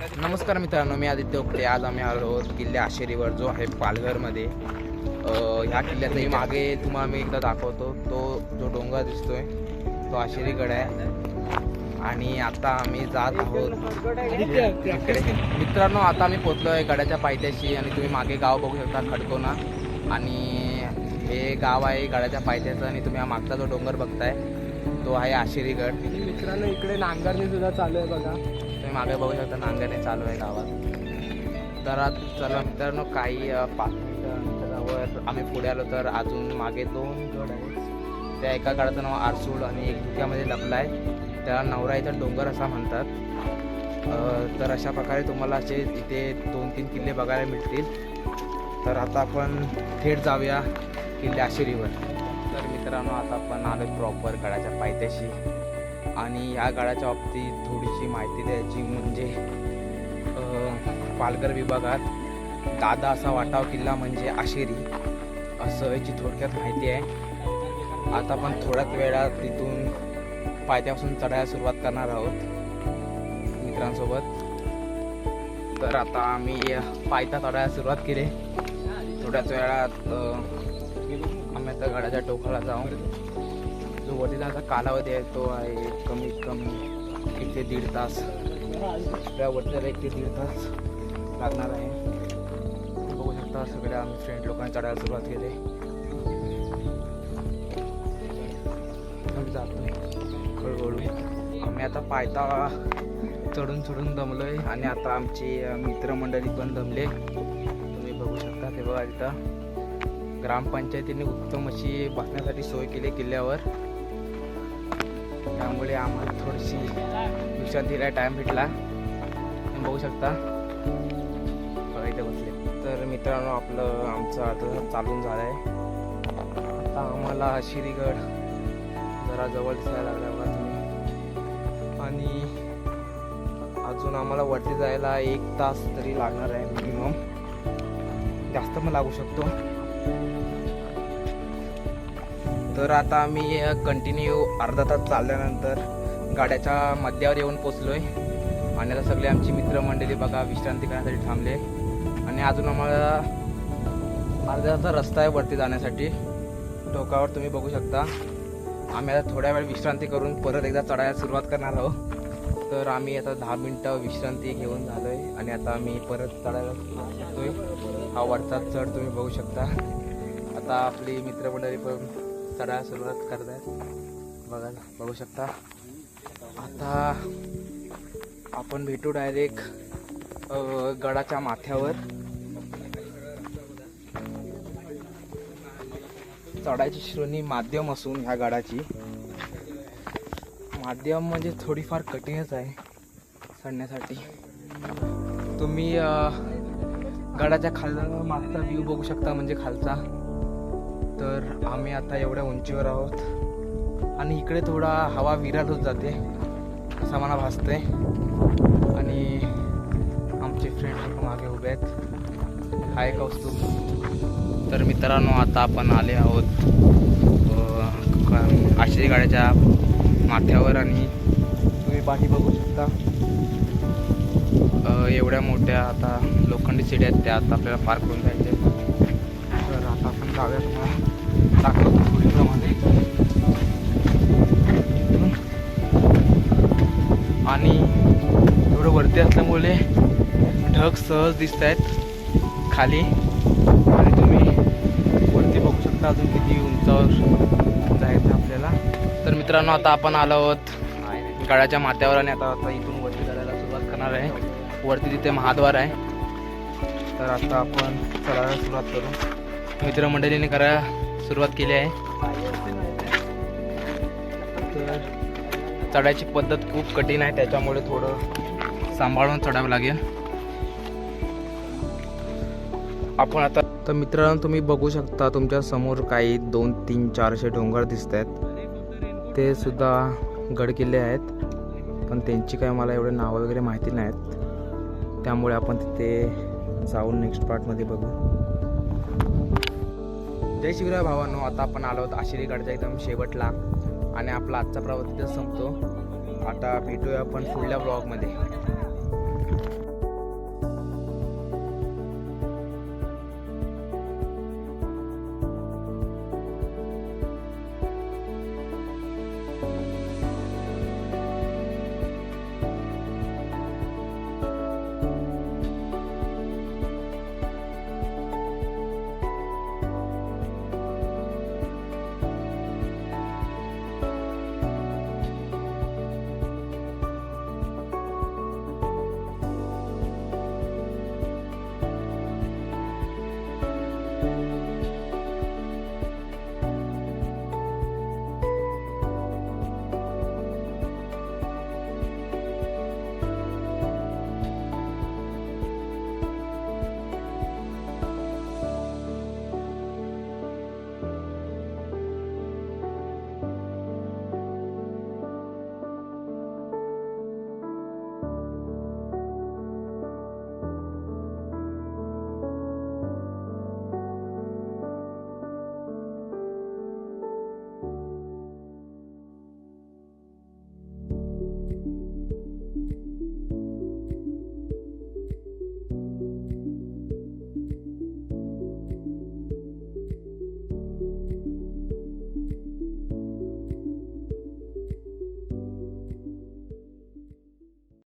नमस्कार मित्रांनो मी आदित्य उकटे. आज आम्ही आलो आहोत किल्ले आशेरीवर जो आहे पालघरमध्ये. ह्या किल्ल्यात मी मागे तुम्हाला मी एकदा दाखवतो. तो जो डोंगर दिसतोय तो आशेरीगड आहे. आणि आता आम्ही जात आहोत इकडे. मित्रांनो आता आम्ही पोचलो आहे गड्याच्या पायथ्याशी आणि तुम्ही मागे गाव बघू शकता खडकोना. आणि हे गाव आहे गडाच्या पायथ्याचं आणि तुम्ही हा मागचा जो डोंगर बघताय तो आहे आशेरीगड. मित्रांनो इकडे नांगरणी सुद्धा चालू आहे बघा. तुम्ही मागे बघू शकता नांगरणे चालू आहे गावात. तर आज चला मित्रांनो काही पाच मिनिटांवर आम्ही पुढे आलो तर अजून मागे दोन गड आहेत. त्या एका गडाचं नाव आरसूड आणि एक धुक्यामध्ये लपला आहे त्याला इथं डोंगर असा म्हणतात. तर अशा प्रकारे तुम्हाला असे इथे दोन तीन किल्ले बघायला मिळतील. तर आता आपण थेट जाऊया किल्ले आशिरीवर तर मित्रांनो आता आपण आलो प्रॉपर गडाच्या पायथ्याशी. आणि या गडाच्या बाबतीत थोडीशी माहिती द्यायची म्हणजे पालघर विभागात दादा असा वाटाव किल्ला म्हणजे आशेरी असं याची थोडक्यात माहिती आहे. आता पण थोड्याच वेळात तिथून पायथ्यापासून चढायला सुरुवात करणार आहोत मित्रांसोबत. तर आता आम्ही पायथा चढायला सुरुवात केली. थोड्याच वेळात आम्ही आता गडाच्या टोकाला जाऊ. जो वरती कालावधी आहे तो आहे कमीत कमी एक ते दीड तास. त्या वरती एक ते दीड तास लागणार आहे. बघू शकता सगळ्या आम्ही फ्रेंड लोकांनी चढायला सुरुवात केली. आम्ही जातोय. हळूहळू. आम्ही आता पायता चढून चढून दमलोय आणि आता आमची मित्रमंडळी पण दमले. तुम्ही बघू शकता ते बघा तिथं ग्रामपंचायतीने उत्तम अशी बसण्यासाठी सोय केली किल्ल्यावर. त्यामुळे आम्हाला थोडीशी विश्रांतीला टाईम भेटला. बघू शकता. इथे बसले. तर मित्रांनो आपलं आमचं आता चालून झालं आहे आता आम्हाला शिरीगड जरा जवळ दिसायला लागला बघा तुम्ही. आणि अजून आम्हाला वरती जायला एक तास तरी लागणार आहे मिनिमम जास्त पण लागू शकतो. तर आता आम्ही कंटिन्यू अर्धा तास चालल्यानंतर गाड्याच्या मध्यावर येऊन पोचलो आहे आणि आता सगळे आमची मित्रमंडळी बघा विश्रांती करण्यासाठी थांबले. आणि अजून आम्हाला अर्ध्या तासाचा रस्ता आहे वरती जाण्यासाठी. टोकावर तुम्ही बघू शकता. आम्ही आता थोड्या वेळ विश्रांती करून परत एकदा चढायला सुरुवात करणार आहोत. तर आम्ही आता दहा मिनटं विश्रांती घेऊन झालो आहे आणि आता आम्ही परत चढायला सुरुवात आहे हा वरचा चढ तुम्ही बघू शकता. आता आपली मित्रमंडळी पण चढायला सुरुवात करत आहेत बघा बघू शकता. आता आपण भेटू डायरेक्ट गडाच्या माथ्यावर. चढायची श्रेणी माध्यम असून ह्या गडाची. माध्यम म्हणजे थोडीफार कठीणच आहे चढण्यासाठी. तुम्ही गडाच्या खाल मागचा व्ह्यू बघू शकता म्हणजे खालचा. तर आम्ही आता एवढ्या उंचीवर आहोत. आणि इकडे थोडा हवा विराट होत जाते असं मला भासतंय. आणि आमचे फ्रेंड लोक मागे उभे आहेत. हाय कौस्तुभ. तर मित्रांनो आता आपण आले आहोत अं, आशिरी गाड्याच्या माथ्यावर. आणि तुम्ही पाठी बघू शकता. एवढ्या मोठ्या आता लोखंडी सिड्या आहेत त्या आता आपल्याला पार करून जायचे आपण जाऊया तुम्हाला दाखवतो पुढीलप्रमाणे आणि एवढं वरती असल्यामुळे ढग सहज दिसत आहेत खाली. आणि तुम्ही वरती बघू शकता अजून किती उंचावर जायचं आपल्याला. तर मित्रांनो आता आपण आलो आहोत गडाच्या माथ्यावर आणि आता आता इथून वरती चढायला सुरुवात करणार आहे. वरती तिथे महाद्वार आहे. तर आता आपण चढायला सुरुवात करू. मित्रमंडळीने करायला सुरुवात केली आहे. तर चढायची पद्धत खूप कठीण आहे त्याच्यामुळे थोडं सांभाळून चढावं लागेल. आपण आता तर मित्रांनो तुम्ही बघू शकता तुमच्यासमोर काही दोन तीन चारशे डोंगर दिसत आहेत ते सुद्धा गडकिल्ले आहेत. पण त्यांची काय मला एवढे नावं वगैरे माहिती नाहीत. त्यामुळे आपण तिथे जाऊन नेक्स्ट पार्टमध्ये बघू. जय शिवराय भावांनो आता आपण आलो आहोत आशिरीगडच्या एकदम शेवटला. आणि आपला आजचा प्रवास तिथं संपतो. आता भेटूया आपण पुढल्या ब्लॉगमध्ये